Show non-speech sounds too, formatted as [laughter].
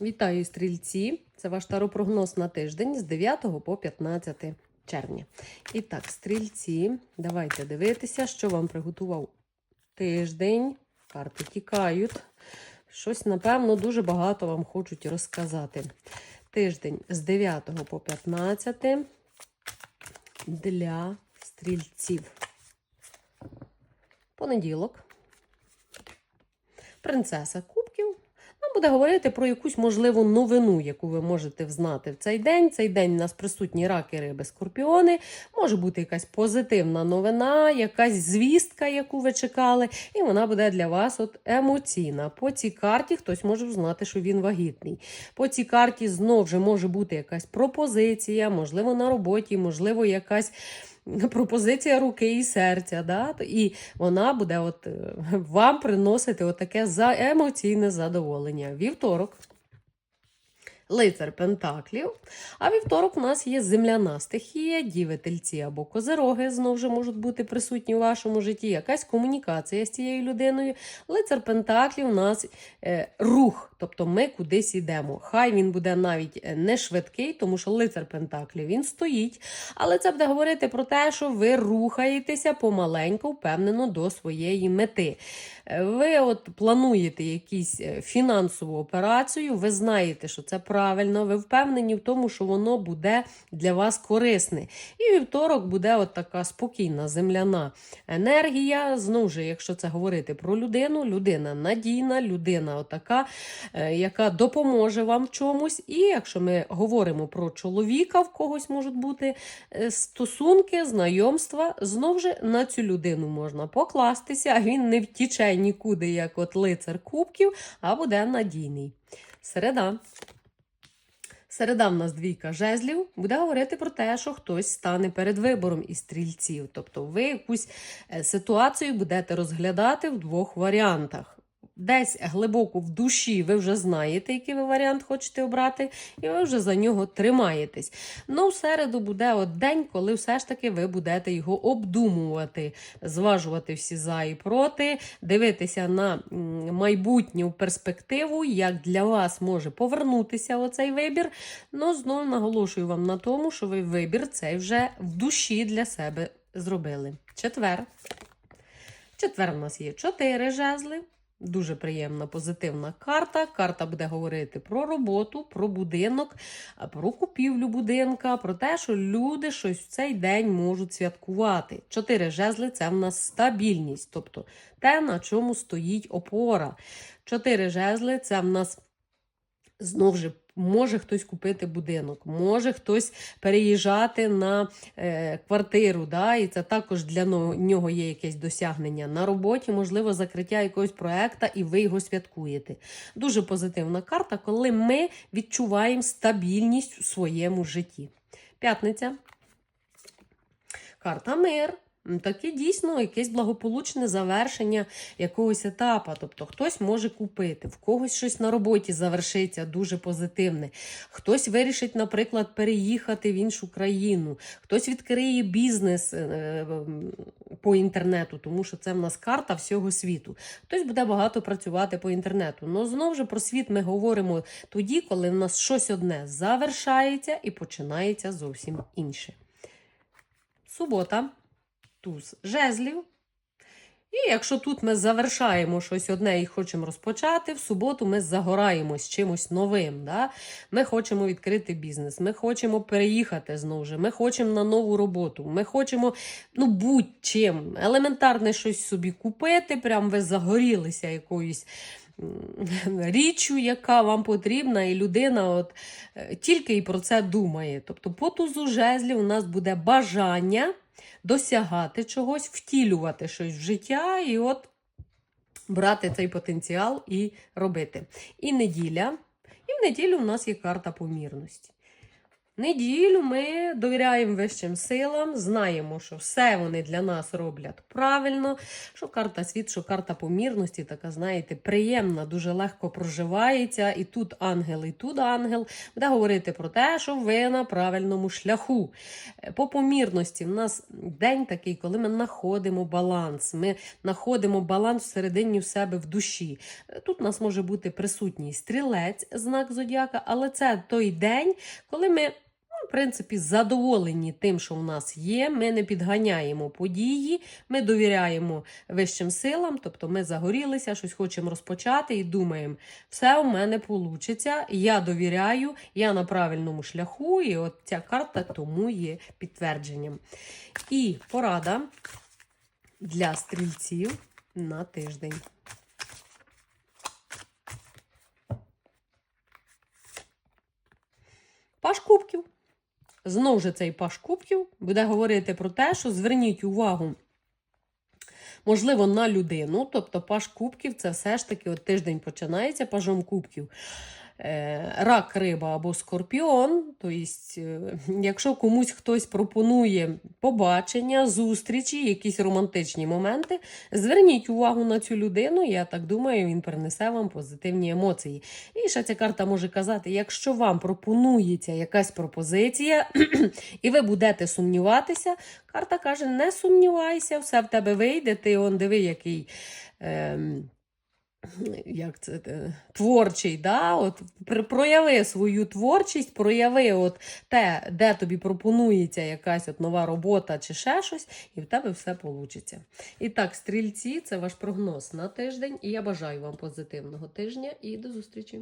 Вітаю стрільці! Це ваш таропрогноз на тиждень з 9 по 15 червня. І так, стрільці, давайте дивитися, що вам приготував тиждень. Карти тікають. Щось, напевно, дуже багато вам хочуть розказати. Тиждень з 9 по 15 для стрільців. Понеділок. Принцеса Кубків. Буде говорити про якусь можливу новину, яку ви можете взнати в цей день. Цей день у нас присутні раки, риби, скорпіони. Може бути якась позитивна новина, якась звістка, яку ви чекали, і вона буде для вас от емоційна. По цій карті хтось може знати, що він вагітний. По цій карті знов же може бути якась пропозиція, можливо, на роботі, можливо, якась. [laughs] Пропозиція руки і серця, да? і вона буде от, е, [laughs] вам приносити отаке емоційне задоволення. Вівторок. Лицар Пентаклів. А вівторок у нас є земляна стихія, діви, тельці або козероги знову ж можуть бути присутні у вашому житті. Якась комунікація з цією людиною. Лицар Пентаклів у нас е, рух, тобто ми кудись йдемо. Хай він буде навіть е, не швидкий, тому що лицар Пентаклів він стоїть. Але це буде говорити про те, що ви рухаєтеся помаленьку, впевнено до своєї мети. Е, Ви от плануєте якусь е, фінансову операцію, ви знаєте, що це правильно, ви впевнені в тому, що воно буде для вас корисне. І вівторок буде от така спокійна земляна енергія. Знову ж, якщо це говорити про людину, людина надійна, людина отака, е, яка допоможе вам в чомусь. І якщо ми говоримо про чоловіка, в когось можуть бути е, стосунки, знайомства, знову ж на цю людину можна покластися, а він не втіче нікуди, як от лицар кубків, а буде надійний. Середа. Середа в нас двійка жезлів буде говорити про те, що хтось стане перед вибором із стрільців. Тобто ви якусь е, ситуацію будете розглядати в двох варіантах. Десь глибоко в душі ви вже знаєте, який ви варіант хочете обрати, і ви вже за нього тримаєтесь. Ну, в середу буде от день, коли все ж таки ви будете його обдумувати, зважувати всі за і проти, дивитися на майбутню перспективу, як для вас може повернутися оцей вибір. Ну, знову наголошую вам на тому, що ви вибір цей вже в душі для себе зробили. Четвер. Четвер у нас є чотири жезли. Дуже приємна позитивна карта. Карта буде говорити про роботу, про будинок, про купівлю будинка, про те, що люди щось в цей день можуть святкувати. Чотири жезли це в нас стабільність, тобто те, на чому стоїть опора. Чотири жезли це в нас знову же. Може хтось купити будинок, може хтось переїжджати на е, квартиру, да, і це також для нього є якесь досягнення. На роботі, можливо, закриття якогось проекта, і ви його святкуєте. Дуже позитивна карта, коли ми відчуваємо стабільність у своєму житті. П'ятниця. Карта мир. Таке дійсно якесь благополучне завершення якогось етапу. Тобто хтось може купити, в когось щось на роботі завершиться дуже позитивне. Хтось вирішить, наприклад, переїхати в іншу країну, хтось відкриє бізнес е, по інтернету, тому що це в нас карта всього світу. Хтось буде багато працювати по інтернету. Ну знову ж про світ ми говоримо тоді, коли в нас щось одне завершається і починається зовсім інше. Субота туз жезлів. І якщо тут ми завершаємо щось одне і хочемо розпочати, в суботу ми загораємо з чимось новим. Да? Ми хочемо відкрити бізнес, ми хочемо переїхати знову ж, ми хочемо на нову роботу, ми хочемо ну, будь-чим елементарне щось собі купити, прям ви загорілися якоюсь [laughs] річчю, яка вам потрібна, і людина от, е, тільки і про це думає. Тобто по тузу жезлів у нас буде бажання досягати чогось, втілювати щось в життя і от брати цей потенціал і робити. І неділя. І в неділю у нас є карта помірності. Неділю ми довіряємо вищим силам, знаємо, що все вони для нас роблять правильно. Що карта світ, що карта помірності, така, знаєте, приємна, дуже легко проживається. І тут ангел, і тут ангел. Буде говорити про те, що ви на правильному шляху. Е, По помірності в нас день такий, коли ми знаходимо баланс. Ми знаходимо баланс всередині в себе в душі. Е, Тут у нас може бути присутній стрілець, знак зодіака, але це той день, коли ми. Принципі, задоволені тим, що в нас є. Ми не підганяємо події, ми довіряємо вищим силам, тобто ми загорілися, щось хочемо розпочати і думаємо, все у мене вийде, я довіряю, я на правильному шляху, і от ця карта тому є підтвердженням. І порада для стрільців на тиждень. Паш кубків. Знову ж цей паш кубків буде говорити про те, що зверніть увагу, можливо, на людину. Тобто паш кубків це все ж таки от тиждень починається пажом кубків. Е, Рак, риба або скорпіон. Тобто, е, якщо комусь хтось пропонує побачення, зустрічі, якісь романтичні моменти, зверніть увагу на цю людину. Я так думаю, він принесе вам позитивні емоції. І ще ця карта може казати: якщо вам пропонується якась пропозиція, [clears throat] і ви будете сумніватися, карта каже: не сумнівайся, все в тебе вийде. Ти он диви, який. Ем, як це е, творчий, да? от, прояви свою творчість, прояви от те, де тобі пропонується якась от нова робота чи ще щось, і в тебе все вийде. І так, стрільці, це ваш прогноз на тиждень, і я бажаю вам позитивного тижня і до зустрічі.